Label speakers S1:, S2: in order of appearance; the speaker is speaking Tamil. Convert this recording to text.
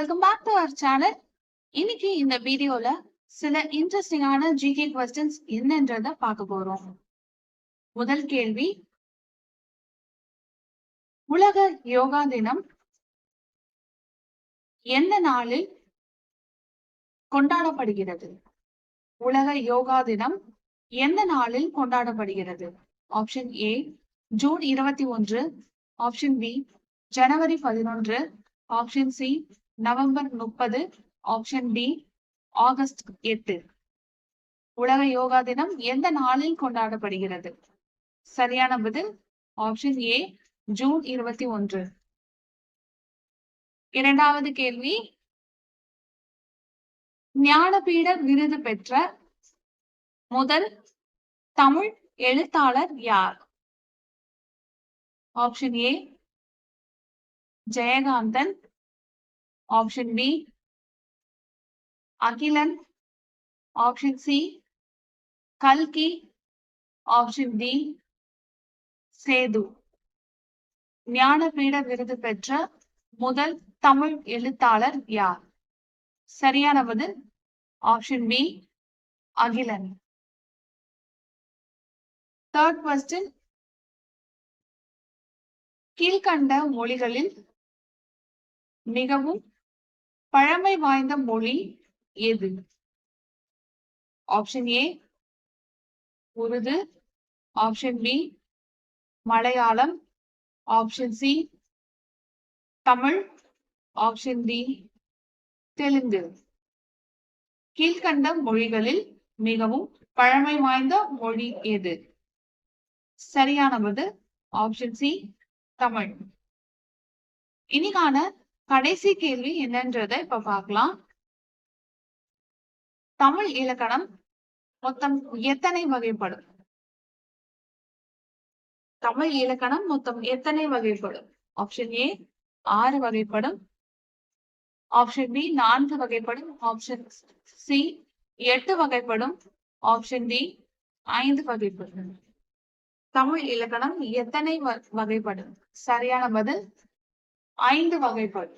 S1: Welcome back to our channel இன்னைக்கு இந்த வீடியோல சில இன்ட்ரெஸ்டிங்கான ஜிகே கொஸ்டின்ஸ் என்னன்றத பார்க்க போறோம். முதல் கேள்வி உலக யோகா தினம் எந்த நாளில் கொண்டாடப்படுகிறது? உலக யோகா தினம் எந்த நாளில் கொண்டாடப்படுகிறது? ஆப்ஷன் ஏ ஜூன் இருபத்தி ஒன்று. ஆப்ஷன் பி ஜனவரி பதினொன்று. ஆப்ஷன் சி நவம்பர் முப்பது ஆப்ஷன் டி ஆகஸ்ட் எட்டு. உலக யோகா தினம் எந்த நாளில் கொண்டாடப்படுகிறது? சரியான பதில் ஆப்ஷன் ஏ ஜூன் இருபத்தி ஒன்று. இரண்டாவது கேள்வி. ஞானபீட விருது பெற்ற முதல் தமிழ் எழுத்தாளர் யார்? Option A Jayakanthan option B Akilan option C கல்கி ஆப்ஷன் டி சேது ஞானபீட விருது பெற்ற முதல் தமிழ் எழுத்தாளர் யார்? சரியான பதில் option B Akilan third question கீழ்கண்ட மொழிகளில் மிகவும் பழமை வாய்ந்த மொழி எது? Option A Urdu. Option B Malayalam. Option C Tamil. Option D Telugu. கீழ்கண்ட மொழிகளில் மிகவும் பழமை வாய்ந்த மொழி எது? சரியானவது ஆப்ஷன் சி தமிழ். இனிக்கான கடைசி கேள்வி என்னன்றத இப்ப பார்க்கலாம். தமிழ் இலக்கணம் மொத்தம் எத்தனை வகைப்படும்? தமிழ் இலக்கணம் மொத்தம் எத்தனை வகைப்படும்? ஆப்ஷன் ஏ ஆறு வகைப்படும். ஆப்ஷன் பி நான்கு வகைப்படும். ஆப்ஷன் சி எட்டு வகைப்படும். ஆப்ஷன் டி ஐந்து வகைப்படும். தமிழ் இலக்கணம் எத்தனை வகைப்படும்? சரியான பதில் ஐந்து வகைப்படும்